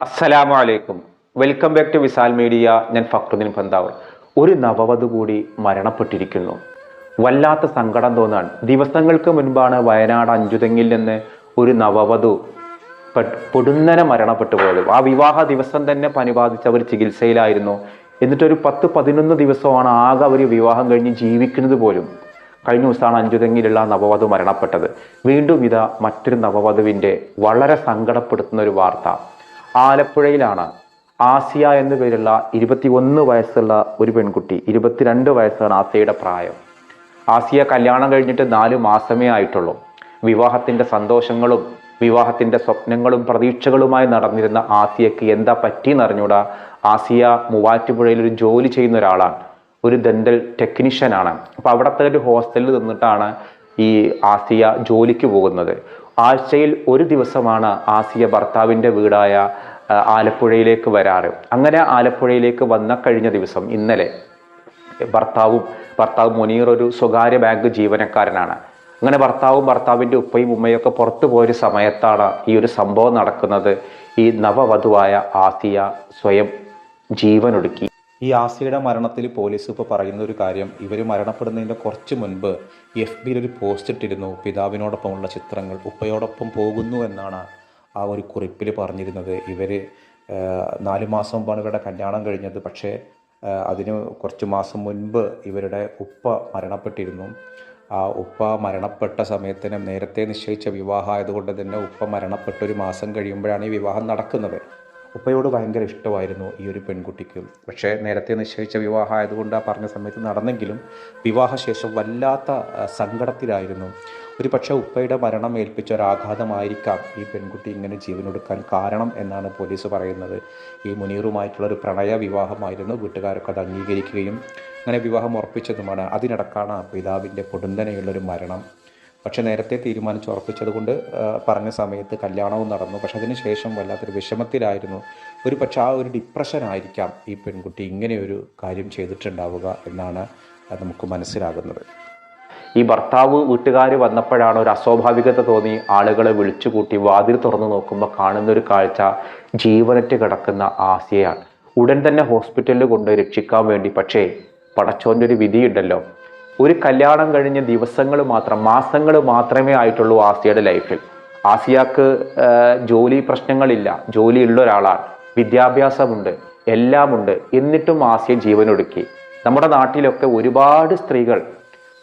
അസ്സലാമു അലൈക്കും welcome back to Visal media ഞാൻ ഫക്രുദ്ദീൻ പന്താവ് ഒരു നവവധു കൂടി മരണപ്പെട്ടിരിക്കുന്നു. വല്ലാത്ത സങ്കടം തോന്നാണ് ദിവസങ്ങൾക്ക് മുൻപാണ് വയനാട് അഞ്ചുതെങ്ങിൽ നിന്ന് ഒരു നവവധു പൊടുന്നനെ മരണപ്പെട്ടു പോയത്. ആ വിവാഹ ദിവസം തന്നെ പനി ബാധിച്ച് അവർ ചികിത്സയിലായിരുന്നു. എന്നിട്ടൊരു പത്ത് പതിനൊന്ന് ദിവസമാണ് ആകെ അവർ വിവാഹം കഴിഞ്ഞ് ജീവിക്കുന്നത് പോലും. കഴിഞ്ഞ ദിവസമാണ് അഞ്ചുതെങ്ങിലുള്ള നവവധു മരണപ്പെട്ടത്. വീണ്ടും ഇതാ മറ്റൊരു നവവധുവിന്റെ വളരെ സങ്കടപ്പെടുത്തുന്ന ഒരു വാർത്ത. ആലപ്പുഴയിലാണ്. ആസിയ എന്നു പേരുള്ള ഇരുപത്തി ഒന്ന് വയസ്സുള്ള ഒരു പെൺകുട്ടി ഇരുപത്തിരണ്ട് വയസ്സാണ് ആസിയയുടെ പ്രായം. ആസിയ കല്യാണം കഴിഞ്ഞിട്ട് നാല് മാസമേ ആയിട്ടുള്ളൂ. വിവാഹത്തിന്റെ സന്തോഷങ്ങളും വിവാഹത്തിന്റെ സ്വപ്നങ്ങളും പ്രതീക്ഷകളുമായി നടന്നിരുന്ന ആസിയക്ക് എന്താ പറ്റിയെന്നറിഞ്ഞൂടാ ആസിയ മൂവാറ്റുപുഴയിൽ ഒരു ജോലി ചെയ്യുന്ന ഒരാളാണ്. ഒരു ദന്തൽ ടെക്നീഷ്യനാണ് അപ്പോൾ അവിടുത്തെ ഒരു ഹോസ്റ്റലിൽ നിന്നിട്ടാണ് ഈ ആസിയ ജോലിക്ക് പോകുന്നത്. ആഴ്ചയിൽ ഒരു ദിവസമാണ് ആസിയ ഭർത്താവിന്റെ വീടായ ആലപ്പുഴയിലേക്ക് വരാറ്. അങ്ങനെ ആലപ്പുഴയിലേക്ക് വന്ന കഴിഞ്ഞ ദിവസം ഇന്നലെ ഭർത്താവും ഭർത്താവ് മുനീർ ഒരു സ്വകാര്യ ബാങ്ക് ജീവനക്കാരനാണ്. അങ്ങനെ ഭർത്താവും ഭർത്താവിന്റെ ഉപ്പയും ഉമ്മയും ഒക്കെ പുറത്തു പോയൊരു സമയത്താണ് ഈ ഒരു സംഭവം നടക്കുന്നത്. ഈ നവവധുവായ ആസിയ സ്വയം ജീവനൊടുക്കി. ഈ ആസിയുടെ മരണത്തിൽ പോലീസ് ഇപ്പോൾ പറയുന്ന ഒരു കാര്യം ഇവർ മരണപ്പെടുന്നതിന്റെ കുറച്ച് മുൻപ് എഫ് ബിയിൽ ഒരു പോസ്റ്റ് ഇട്ടിരുന്നു. പിതാവിനോടൊപ്പമുള്ള ചിത്രങ്ങൾ ഉപ്പയോടൊപ്പം പോകുന്നു എന്നാണ് ആ ഒരു കുറിപ്പിൽ പറഞ്ഞിരുന്നത്. ഇവർ നാല് മാസം മുമ്പാണ് ഇവരുടെ കല്യാണം കഴിഞ്ഞത്. പക്ഷേ അതിന് കുറച്ച് മാസം മുൻപ് ഇവരുടെ ഉപ്പ മരണപ്പെട്ടിരുന്നു. ആ ഉപ്പ മരണപ്പെട്ട സമയത്തിന് നേരത്തെ നിശ്ചയിച്ച വിവാഹം ആയതുകൊണ്ട് തന്നെ ഉപ്പ മരണപ്പെട്ട ഒരു മാസം കഴിയുമ്പോഴാണ് ഈ വിവാഹം നടക്കുന്നത്. ഉപ്പയോട് ഭയങ്കര ഇഷ്ടമായിരുന്നു ഈ ഒരു പെൺകുട്ടിക്ക്. പക്ഷേ നേരത്തെ നിശ്ചയിച്ച വിവാഹം ആയതുകൊണ്ട് ആ പറഞ്ഞ സമയത്ത് നടന്നെങ്കിലും വിവാഹശേഷം വല്ലാത്ത സങ്കടത്തിലായിരുന്നു. ഒരു പക്ഷേ ഉപ്പയുടെ മരണം ഏൽപ്പിച്ച ഒരാഘാതമായിരിക്കാം ഈ പെൺകുട്ടി ഇങ്ങനെ ജീവനൊടുക്കാൻ കാരണം എന്നാണ് പോലീസ് പറയുന്നത്. ഈ മുനീറുമായിട്ടുള്ള ഒരു പ്രണയ വിവാഹമായിരുന്നു. വീട്ടുകാരൊക്കെ അത് അംഗീകരിക്കുകയും അങ്ങനെ വിവാഹം ഉറപ്പിച്ചതുമാണ്. അതിനിടക്കാണ് പിതാവിന്റെ പൊടുന്തനെയുള്ളൊരു മരണം. പക്ഷേ നേരത്തെ തീരുമാനിച്ച് ഉറപ്പിച്ചതുകൊണ്ട് പറഞ്ഞ സമയത്ത് കല്യാണവും നടന്നു. പക്ഷെ അതിന് ശേഷം വല്ലാത്തൊരു വിഷമത്തിലായിരുന്നു. ഒരു പക്ഷെ ആ ഒരു ഡിപ്രഷൻ ആയിരിക്കാം ഈ പെൺകുട്ടി ഇങ്ങനെയൊരു കാര്യം ചെയ്തിട്ടുണ്ടാവുക എന്നാണ് നമുക്ക് മനസ്സിലാകുന്നത്. ഈ ഭർത്താവ് വീട്ടുകാർ വന്നപ്പോഴാണ് ഒരു അസ്വാഭാവികത തോന്നി. ആളുകളെ വിളിച്ചു കൂട്ടി വാതിൽ തുറന്നു നോക്കുമ്പോൾ കാണുന്ന ഒരു കാഴ്ച ജീവനറ്റ് കിടക്കുന്ന ആസിയയാണ്. ഉടൻ തന്നെ ഹോസ്പിറ്റലിൽ കൊണ്ട് രക്ഷിക്കാൻ വേണ്ടി. പക്ഷേ പടച്ചോന്റെ ഒരു വിധിയുണ്ടല്ലോ. ഒരു കല്യാണം കഴിഞ്ഞ ദിവസങ്ങൾ മാത്രം മാസങ്ങൾ മാത്രമേ ആയിട്ടുള്ളൂ ആസിയയുടെ ലൈഫിൽ. ആസിയാക്ക് ജോലി പ്രശ്നങ്ങളില്ല. ഉള്ള ഒരാളാണ്. വിദ്യാഭ്യാസമുണ്ട്. എല്ലാമുണ്ട്. എന്നിട്ടും ആസിയ ജീവനൊടുക്കി. നമ്മുടെ നാട്ടിലൊക്കെ ഒരുപാട് സ്ത്രീകൾ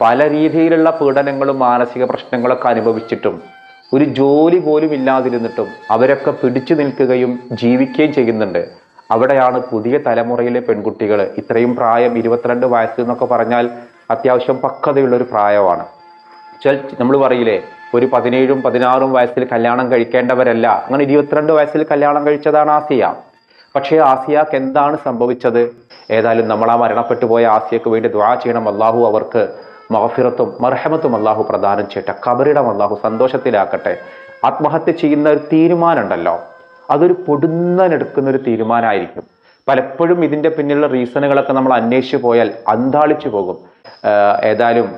പല രീതിയിലുള്ള പീഡനങ്ങളും മാനസിക പ്രശ്നങ്ങളൊക്കെ അനുഭവിച്ചിട്ടും ഒരു ജോലി പോലും ഇല്ലാതിരുന്നിട്ടും അവരൊക്കെ പിടിച്ചു നിൽക്കുകയും ജീവിക്കുകയും ചെയ്യുന്നുണ്ട്. അവിടെയാണ് പുതിയ തലമുറയിലെ പെൺകുട്ടികൾ ഇത്രയും പ്രായം ഇരുപത്തിരണ്ട് വയസ്സ് എന്നൊക്കെ പറഞ്ഞാൽ അത്യാവശ്യം പക്വതയുള്ള ഒരു പ്രായമാണ് നമ്മൾ പറയില്ലേ ഒരു പതിനേഴും പതിനാറും വയസ്സിൽ കല്യാണം കഴിക്കേണ്ടവരല്ല. അങ്ങനെ ഇരുപത്തിരണ്ട് വയസ്സിൽ കല്യാണം കഴിച്ചതാണ് ആസിയ. പക്ഷേ ആസിയക്ക് എന്താണ് സംഭവിച്ചത്? ഏതായാലും നമ്മൾ ആ മരണപ്പെട്ടു പോയ ആസിയക്ക് വേണ്ടി ദ്വാ ചെയ്യണം. അള്ളാഹു അവർക്ക് മഹഫിറത്തും മർഹമത്തും അള്ളാഹു പ്രദാനം ചെയ്യട്ടെ കബറിടം അള്ളാഹു സന്തോഷത്തിലാക്കട്ടെ. ആത്മഹത്യ ചെയ്യുന്ന ഒരു തീരുമാനമുണ്ടല്ലോ. അതൊരു പൊടുന്നനെടുക്കുന്ന ഒരു തീരുമാനമായിരിക്കും. പലപ്പോഴും ഇതിന്റെ പിന്നിലുള്ള റീസണുകളൊക്കെ നമ്മൾ അന്വേഷിച്ചു പോയാൽ അന്താളിച്ചു പോകും. ഏതായാലും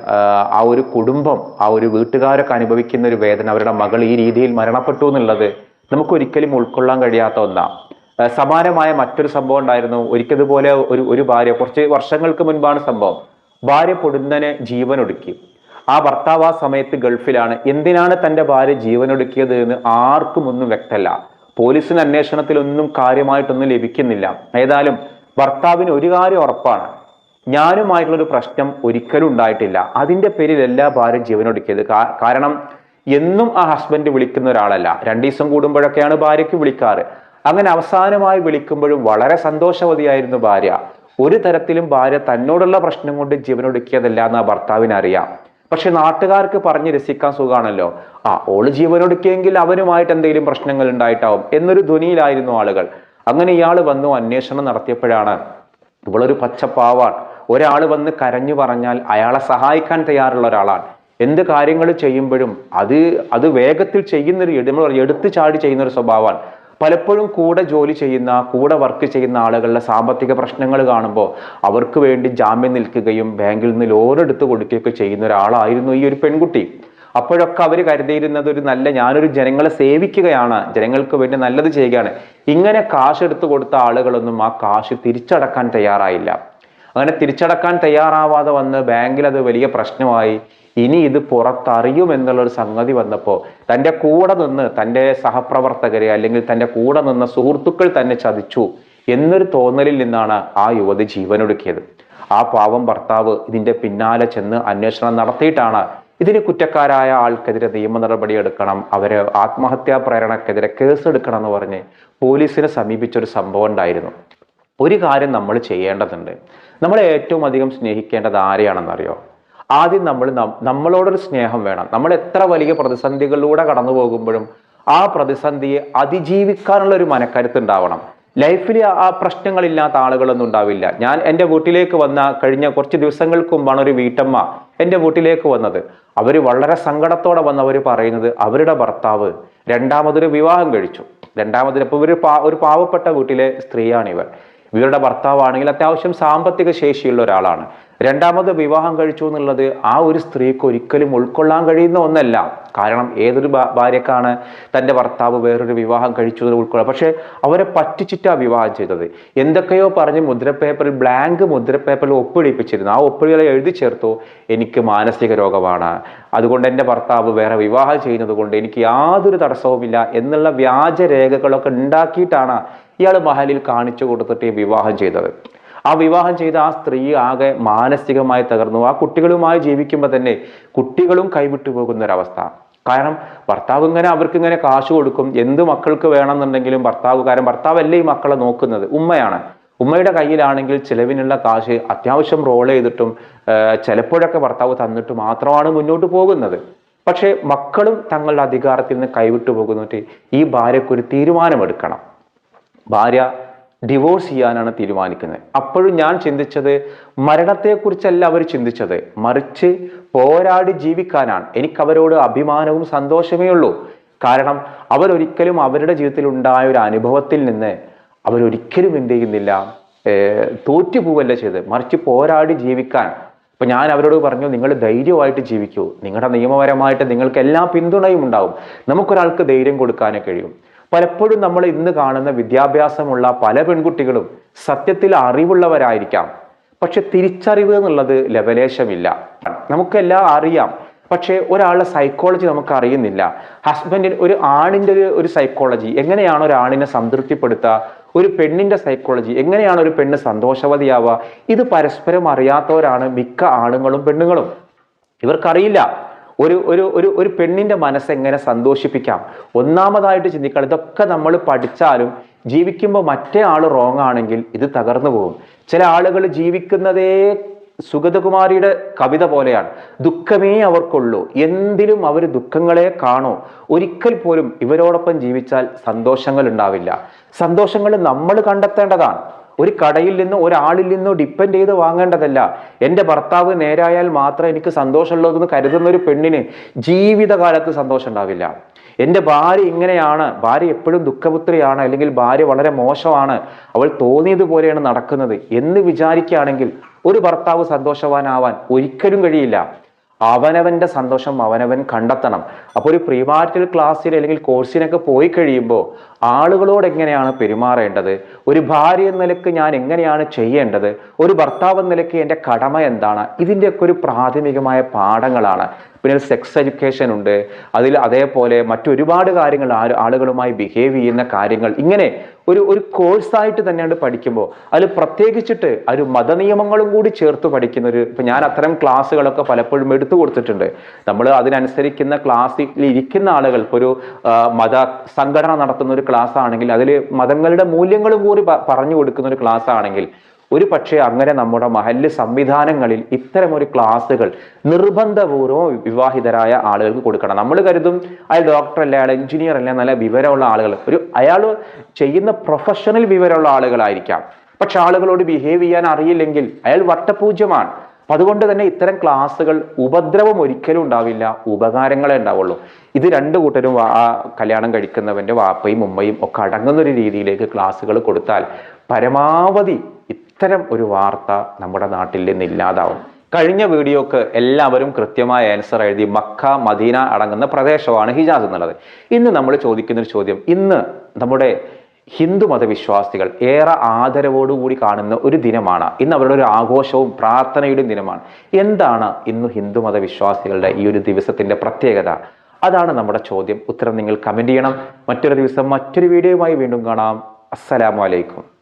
ആ ഒരു കുടുംബം ആ ഒരു വീട്ടുകാരൊക്കെ അനുഭവിക്കുന്ന ഒരു വേദന അവരുടെ മകൾ ഈ രീതിയിൽ മരണപ്പെട്ടു എന്നുള്ളത് നമുക്കൊരിക്കലും ഉൾക്കൊള്ളാൻ കഴിയാത്ത ഒന്നാണ് സമാനമായ മറ്റൊരു സംഭവം ഉണ്ടായിരുന്നു. ഒരിക്കതുപോലെ ഒരു ഒരു ഭാര്യ കുറച്ച് വർഷങ്ങൾക്ക് മുൻപാണ് സംഭവം. ഭാര്യ പൊടുന്നനെ ജീവനൊടുക്കി. ആ ഭർത്താവ് ആ സമയത്ത് ഗൾഫിലാണ്. എന്തിനാണ് തന്റെ ഭാര്യ ജീവനൊടുക്കിയത് എന്ന് ആർക്കും ഒന്നും വ്യക്തമല്ല. പോലീസിന് അന്വേഷണത്തിലൊന്നും കാര്യമായിട്ടൊന്നും ലഭിക്കുന്നില്ല. ഏതായാലും ഭർത്താവിന് ഒരു കാര്യം ഉറപ്പാണ്. ഞാനുമായിട്ടുള്ളൊരു പ്രശ്നം ഒരിക്കലും ഉണ്ടായിട്ടില്ല. അതിന്റെ പേരിൽ എല്ലാ ഭാര്യയും ജീവനൊടുക്കിയത് കാരണം എന്നും ആ ഹസ്ബൻഡ് വിളിക്കുന്ന ഒരാളല്ല. രണ്ടു ദിവസം കൂടുമ്പോഴൊക്കെയാണ് ഭാര്യയ്ക്ക് വിളിക്കാറ്. അങ്ങനെ അവസാനമായി വിളിക്കുമ്പോഴും വളരെ സന്തോഷവതിയായിരുന്നു ഭാര്യ. ഒരു തരത്തിലും ഭാര്യ തന്നോടുള്ള പ്രശ്നം കൊണ്ട് ജീവനൊടുക്കിയതല്ല എന്ന് ആ ഭർത്താവിന് അറിയാം. പക്ഷെ നാട്ടുകാർക്ക് പറഞ്ഞ് രസിക്കാൻ സുഖമാണല്ലോ ആ ഓൾ ജീവനൊടുക്കിയെങ്കിൽ അവനുമായിട്ട് എന്തെങ്കിലും പ്രശ്നങ്ങൾ ഉണ്ടായിട്ടാവും എന്നൊരു ധ്വനിയിലായിരുന്നു ആളുകൾ. അങ്ങനെ ഇയാൾ വന്നു അന്വേഷണം നടത്തിയപ്പോഴാണ്. ഇവളൊരു പച്ചപ്പാവാണ്. ഒരാൾ വന്ന് കരഞ്ഞു പറഞ്ഞാൽ അയാളെ സഹായിക്കാൻ തയ്യാറുള്ള ഒരാളാണ്. എന്ത് കാര്യങ്ങൾ ചെയ്യുമ്പോഴും അത് അത് വേഗത്തിൽ ചെയ്യുന്നൊരു എടുത്തു ചാടി ചെയ്യുന്ന ഒരു സ്വഭാവമാണ്. പലപ്പോഴും കൂടെ ജോലി ചെയ്യുന്ന കൂടെ വർക്ക് ചെയ്യുന്ന ആളുകളുടെ സാമ്പത്തിക പ്രശ്നങ്ങൾ കാണുമ്പോൾ അവർക്ക് വേണ്ടി ജാമ്യം നിൽക്കുകയും ബാങ്കിൽ നിന്ന് ലോൺ എടുത്ത് കൊടുക്കുകയൊക്കെ ചെയ്യുന്ന ഒരാളായിരുന്നു ഈ ഒരു പെൺകുട്ടി. അപ്പോഴൊക്കെ അവർ കരുതിയിരുന്നത് ഒരു നല്ല ഞാനൊരു ജനങ്ങളെ സേവിക്കുകയാണ് ജനങ്ങൾക്ക് വേണ്ടി നല്ലത് ചെയ്യുകയാണ്. ഇങ്ങനെ കാശ് എടുത്തു കൊടുത്ത ആളുകളൊന്നും ആ കാശ് തിരിച്ചടക്കാൻ തയ്യാറായില്ല. അങ്ങനെ തിരിച്ചടക്കാൻ തയ്യാറാവാതെ വന്ന് ബാങ്കിൽ അത് വലിയ പ്രശ്നമായി. ഇനി ഇത് പുറത്തറിയും എന്നുള്ളൊരു സംഗതി വന്നപ്പോൾ തന്റെ കൂടെ നിന്ന് തന്റെ സഹപ്രവർത്തകരെ അല്ലെങ്കിൽ തന്റെ കൂടെ നിന്ന സുഹൃത്തുക്കൾ തന്നെ ചതിച്ചു എന്നൊരു തോന്നലിൽ നിന്നാണ് ആ യുവതി ജീവനൊടുക്കിയത്. ആ പാവം ഭർത്താവ് ഇതിന്റെ പിന്നാലെ ചെന്ന് അന്വേഷണം നടത്തിയിട്ടാണ് ഇതിന് കുറ്റക്കാരായ ആൾക്കെതിരെ നിയമ നടപടി എടുക്കണം അവരെ ആത്മഹത്യാ പ്രേരണക്കെതിരെ കേസ് എടുക്കണം എന്ന് പറഞ്ഞ് പോലീസിനെ സമീപിച്ചൊരു സംഭവം ഉണ്ടായിരുന്നു. ഒരു കാര്യം നമ്മൾ ചെയ്യേണ്ടതുണ്ട്. നമ്മൾ ഏറ്റവും അധികം സ്നേഹിക്കേണ്ടത് ആരെയാണെന്നറിയോ? ആദ്യം നമ്മൾ നമ്മളോടൊരു സ്നേഹം വേണം. നമ്മൾ എത്ര വലിയ പ്രതിസന്ധികളിലൂടെ കടന്നു പോകുമ്പോഴും ആ പ്രതിസന്ധിയെ അതിജീവിക്കാനുള്ള ഒരു മനക്കരുത്ത് ഉണ്ടാവണം ലൈഫിൽ ആ പ്രശ്നങ്ങളില്ലാത്ത ആളുകളൊന്നും ഉണ്ടാവില്ല. ഞാൻ എന്റെ വീട്ടിലേക്ക് വന്ന കഴിഞ്ഞ കുറച്ച് ദിവസങ്ങൾക്ക് മുമ്പാണ് ഒരു വീട്ടമ്മ എന്റെ വീട്ടിലേക്ക് വന്നത്. അവർ വളരെ സങ്കടത്തോടെ വന്ന് അവർ പറയുന്നത് അവരുടെ ഭർത്താവ് രണ്ടാമതൊരു വിവാഹം കഴിച്ചു. രണ്ടാമതൊരു ഇപ്പോൾ ഒരു പാ ഒരു പാവപ്പെട്ട വീട്ടിലെ സ്ത്രീയാണ് ഇവർ. ഇവരുടെ ഭർത്താവാണെങ്കിൽ അത്യാവശ്യം സാമ്പത്തിക ശേഷിയുള്ള ഒരാളാണ്. രണ്ടാമത് വിവാഹം കഴിച്ചു എന്നുള്ളത് ആ ഒരു സ്ത്രീക്ക് ഒരിക്കലും ഉൾക്കൊള്ളാൻ കഴിയുന്ന ഒന്നല്ല. കാരണം ഏതൊരു ഭാര്യക്കാണ് തന്റെ ഭർത്താവ് വേറൊരു വിവാഹം കഴിച്ചു എന്ന് ഉൾക്കൊള്ളുക പക്ഷേ അവരെ പറ്റിച്ചിട്ടാണ് വിവാഹം ചെയ്തത്. എന്തൊക്കെയോ പറഞ്ഞ് മുദ്രപ്പേപ്പറിൽ ബ്ലാങ്ക് മുദ്രപ്പേപ്പറിൽ ഒപ്പിടിപ്പിച്ചിരുന്നു. ആ ഒപ്പിടികളെ എഴുതി ചേർത്തു. എനിക്ക് മാനസിക രോഗമാണ്. അതുകൊണ്ട് എന്റെ ഭർത്താവ് വേറെ വിവാഹം ചെയ്യുന്നത് കൊണ്ട് എനിക്ക് യാതൊരു തടസ്സവുമില്ല എന്നുള്ള വ്യാജരേഖകളൊക്കെ ഉണ്ടാക്കിയിട്ടാണ് ഇയാൾ മഹലിൽ കാണിച്ചു കൊടുത്തിട്ട് വിവാഹം ചെയ്തത്. ആ വിവാഹം ചെയ്ത ആ സ്ത്രീ ആകെ മാനസികമായി തകർന്നു. ആ കുട്ടികളുമായി ജീവിക്കുമ്പോൾ തന്നെ കുട്ടികളും കൈവിട്ടു പോകുന്ന ഒരവസ്ഥ കാരണം ഭർത്താവ് ഇങ്ങനെ അവർക്ക് ഇങ്ങനെ കാശ് കൊടുക്കും. എന്ത് മക്കൾക്ക് വേണമെന്നുണ്ടെങ്കിലും ഭർത്താവ് കാരണം ഭർത്താവല്ലേ ഈ മക്കളെ നോക്കുന്നത്? ഉമ്മയാണ്. ഉമ്മയുടെ കയ്യിലാണെങ്കിൽ ചിലവിനുള്ള കാശ് അത്യാവശ്യം റോൾ ചെയ്തിട്ടും ചിലപ്പോഴൊക്കെ ഭർത്താവ് തന്നിട്ട് മാത്രമാണ് മുന്നോട്ട് പോകുന്നത്. പക്ഷേ മക്കളും തങ്ങളുടെ അധികാരത്തിൽ നിന്ന് കൈവിട്ടു പോകുന്നിട്ട് ഈ ഭാര്യയ്ക്കൊരു തീരുമാനമെടുക്കണം. ഭാര്യ ഡിവോഴ്സ് ചെയ്യാനാണ് തീരുമാനിക്കുന്നത്. അപ്പോഴും ഞാൻ ചിന്തിച്ചത് മരണത്തെക്കുറിച്ചല്ല അവർ ചിന്തിച്ചത്. മറിച്ച് പോരാടി ജീവിക്കാനാണ്. എനിക്ക് അവരോട് അഭിമാനവും സന്തോഷമേ ഉള്ളൂ. കാരണം അവരൊരിക്കലും അവരുടെ ജീവിതത്തിൽ ഉണ്ടായ ഒരു അനുഭവത്തിൽ നിന്ന് അവരൊരിക്കലും എന്ത് ചെയ്യുന്നില്ല തോറ്റുപോവല്ല ചെയ്ത് മറിച്ച് പോരാടി ജീവിക്കാൻ. അപ്പൊ ഞാൻ അവരോട് പറഞ്ഞു നിങ്ങൾ ധൈര്യമായിട്ട് ജീവിക്കൂ. നിങ്ങളുടെ നിയമപരമായിട്ട് നിങ്ങൾക്ക് എല്ലാ പിന്തുണയും ഉണ്ടാവും. നമുക്കൊരാൾക്ക് ധൈര്യം കൊടുക്കാനേ കഴിയും. പലപ്പോഴും നമ്മൾ ഇന്ന് കാണുന്ന വിദ്യാഭ്യാസമുള്ള പല പെൺകുട്ടികളും സത്യത്തിൽ അറിവുള്ളവരായിരിക്കാം. പക്ഷെ തിരിച്ചറിവ് എന്നുള്ളത് ലവലേശമില്ല. നമുക്കെല്ലാം അറിയാം. പക്ഷേ ഒരാളുടെ സൈക്കോളജി നമുക്ക് അറിയുന്നില്ല ഹസ്ബൻഡിന് ഒരു ആണിന്റെ ഒരു ഒരു സൈക്കോളജി എങ്ങനെയാണ് ഒരു ആണിനെ സംതൃപ്തിപ്പെടുത്തുക ഒരു പെണ്ണിന്റെ സൈക്കോളജി എങ്ങനെയാണ് ഒരു പെണ്ണ് സന്തോഷവതിയാവുക? ഇത് പരസ്പരം അറിയാത്തവരാണ് മിക്ക ആണുങ്ങളും പെണ്ണുങ്ങളും. ഇവർക്കറിയില്ല. ഒരു ഒരു ഒരു ഒരു പെണ്ണിന്റെ മനസ്സെങ്ങനെ സന്തോഷിപ്പിക്കാം? ഒന്നാമതായിട്ട് ചിന്തിക്കണം ഇതൊക്കെ നമ്മൾ പഠിച്ചാലും ജീവിക്കുമ്പോൾ മറ്റേ ആൾ റോങ് ആണെങ്കിൽ ഇത് തകർന്നു പോകും. ചില ആളുകൾ ജീവിക്കുന്നതേ സുഗതകുമാരിയുടെ കവിത പോലെയാണ്. ദുഃഖമേ അവർക്കുള്ളൂ. എന്തിലും അവർ ദുഃഖങ്ങളെ കാണോ. ഒരിക്കൽ പോലും ഇവരോടൊപ്പം ജീവിച്ചാൽ സന്തോഷങ്ങൾ ഉണ്ടാവില്ല. സന്തോഷങ്ങൾ നമ്മൾ കണ്ടെത്തേണ്ടതാണ്. ഒരു കടയിൽ നിന്നോ ഒരാളിൽ നിന്നോ ഡിപ്പെൻഡ് ചെയ്ത് വാങ്ങേണ്ടതല്ല. എന്റെ ഭർത്താവ് നേരായാൽ മാത്രം എനിക്ക് സന്തോഷമുള്ളതെന്ന് കരുതുന്ന ഒരു പെണ്ണിന് ജീവിതകാലത്ത് സന്തോഷം ഉണ്ടാവില്ല. എന്റെ ഭാര്യ ഇങ്ങനെയാണ്. ഭാര്യ എപ്പോഴും ദുഃഖപുത്രിയാണ് അല്ലെങ്കിൽ ഭാര്യ വളരെ മോശമാണ്. അവൾ തോന്നിയതുപോലെയാണ് നടക്കുന്നത് എന്ന് വിചാരിക്കുകയാണെങ്കിൽ ഒരു ഭർത്താവ് സന്തോഷവാനാവാൻ ഒരിക്കലും കഴിയില്ല. അവനവന്റെ സന്തോഷം അവനവൻ കണ്ടെത്തണം. അപ്പോൾ ഒരു പ്രീമാരിറ്റൽ ക്ലാസ്സിൽ അല്ലെങ്കിൽ കോഴ്സിനൊക്കെ പോയി കഴിയുമ്പോൾ ആളുകളോട് എങ്ങനെയാണ് പെരുമാറേണ്ടത്? ഒരു ഭാര്യ എന്ന നിലയ്ക്ക് ഞാൻ എങ്ങനെയാണ് ചെയ്യേണ്ടത്? ഒരു ഭർത്താവ് എന്ന നിലയ്ക്ക് എന്റെ കടമ എന്താണ്? ഇതിന്റെയൊക്കെ ഒരു പ്രാഥമികമായ പാഠങ്ങളാണ്. പിന്നെ സെക്സ് എഡ്യൂക്കേഷൻ ഉണ്ട്. അതിൽ അതേപോലെ മറ്റൊരുപാട് കാര്യങ്ങൾ ആളുകളുമായി ബിഹേവ് ചെയ്യുന്ന കാര്യങ്ങൾ. ഇങ്ങനെ ഒരു ഒരു കോഴ്സായിട്ട് തന്നെയാണ് പഠിക്കുമ്പോൾ. അതിൽ പ്രത്യേകിച്ചിട്ട് ഒരു മതനിയമങ്ങളും കൂടി ചേർത്ത് പഠിക്കുന്ന ഒരു ഇപ്പം ഞാൻ അത്തരം ക്ലാസ്സുകളൊക്കെ പലപ്പോഴും എടുത്തു കൊടുത്തിട്ടുണ്ട്. നമ്മൾ അതിനനുസരിക്കുന്ന ക്ലാസ്സിൽ ഇരിക്കുന്ന ആളുകൾ ഒരു മത സംഘടന നടത്തുന്ന ഒരു ക്ലാസ് ആണെങ്കിൽ അതിൽ മതങ്ങളുടെ മൂല്യങ്ങളും കൂടി പറഞ്ഞു കൊടുക്കുന്ന ഒരു ക്ലാസ് ആണെങ്കിൽ ഒരു പക്ഷേ അങ്ങനെ നമ്മുടെ മഹല്ല് സംവിധാനങ്ങളിൽ ഇത്തരമൊരു ക്ലാസ്സുകൾ നിർബന്ധപൂർവം വിവാഹിതരായ ആളുകൾക്ക് കൊടുക്കണം. നമ്മൾ കരുതും അയാൾ ഡോക്ടർ അല്ല അയാൾ എഞ്ചിനീയർ അല്ല നല്ല വിവരമുള്ള ആളുകൾ. ഒരു അയാൾ ചെയ്യുന്ന പ്രൊഫഷണൽ വിവരമുള്ള ആളുകളായിരിക്കാം. പക്ഷെ ആളുകളോട് ബിഹേവ് ചെയ്യാൻ അറിയില്ലെങ്കിൽ അയാൾ വട്ടപൂജ്യമാണ്. അപ്പൊ അതുകൊണ്ട് തന്നെ ഇത്തരം ക്ലാസ്സുകൾ ഉപദ്രവം ഒരിക്കലും ഉണ്ടാവില്ല ഉപകാരങ്ങളെ ഉണ്ടാവുള്ളൂ. ഇത് രണ്ട് കൂട്ടരും ആ കല്യാണം കഴിക്കുന്നവന്റെ വാപ്പയും ഉമ്മയും ഒക്കെ അടങ്ങുന്ന ഒരു രീതിയിലേക്ക് ക്ലാസ്സുകൾ കൊടുത്താൽ പരമാവധി ഇത്തരം ഒരു വാർത്ത നമ്മുടെ നാട്ടിൽ നിന്ന് ഇല്ലാതാവും. കഴിഞ്ഞ വീഡിയോക്ക് എല്ലാവരും കൃത്യമായ ആൻസർ എഴുതി മക്ക മദീന അടങ്ങുന്ന പ്രദേശമാണ് ഹിജാസ് എന്നുള്ളത്. ഇന്ന് നമ്മൾ ചോദിക്കുന്നൊരു ചോദ്യം ഇന്ന് നമ്മുടെ ഹിന്ദു മതവിശ്വാസികൾ ഏറെ ആദരവോടുകൂടി കാണുന്ന ഒരു ദിനമാണ്. ഇന്ന് അവരുടെ ഒരു ആഘോഷവും പ്രാർത്ഥനയുടെ ദിനമാണ്. എന്താണ് ഇന്ന് ഹിന്ദു മതവിശ്വാസികളുടെ ഈ ഒരു ദിവസത്തിന്റെ പ്രത്യേകത? അതാണ് നമ്മുടെ ചോദ്യം. ഉത്തരം നിങ്ങൾ കമന്റ് ചെയ്യണം. മറ്റൊരു ദിവസം മറ്റൊരു വീഡിയോയുമായി വീണ്ടും കാണാം. അസ്സലാമു അലൈക്കും.